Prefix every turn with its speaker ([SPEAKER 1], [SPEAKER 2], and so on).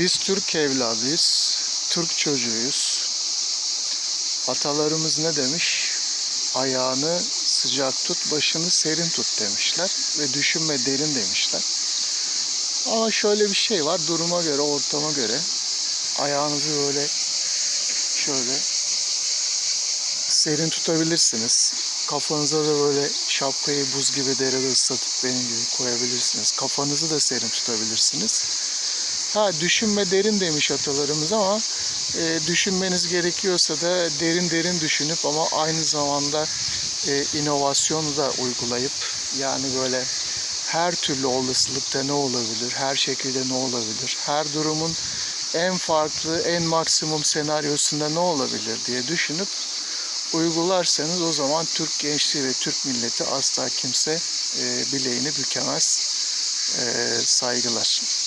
[SPEAKER 1] Biz Türk evladıyız. Türk çocuğuyuz. Atalarımız ne demiş? Ayağını sıcak tut, başını serin tut demişler. Ve düşünme derin demişler. Ama şöyle bir şey var. Duruma göre, ortama göre ayağınızı böyle şöyle serin tutabilirsiniz. Kafanıza da böyle şapkayı buz gibi derede ıslatıp benim gibi koyabilirsiniz. Kafanızı da serin tutabilirsiniz. Ha düşünme derin demiş atalarımız ama e, düşünmeniz gerekiyorsa da derin derin düşünüp ama aynı zamanda e, inovasyonu da uygulayıp yani böyle her türlü olasılıkta ne olabilir, her şekilde ne olabilir, her durumun en farklı, en maksimum senaryosunda ne olabilir diye düşünüp uygularsanız o zaman Türk gençliği ve Türk milleti asla kimse e, bileğini bükemez. E, saygılar.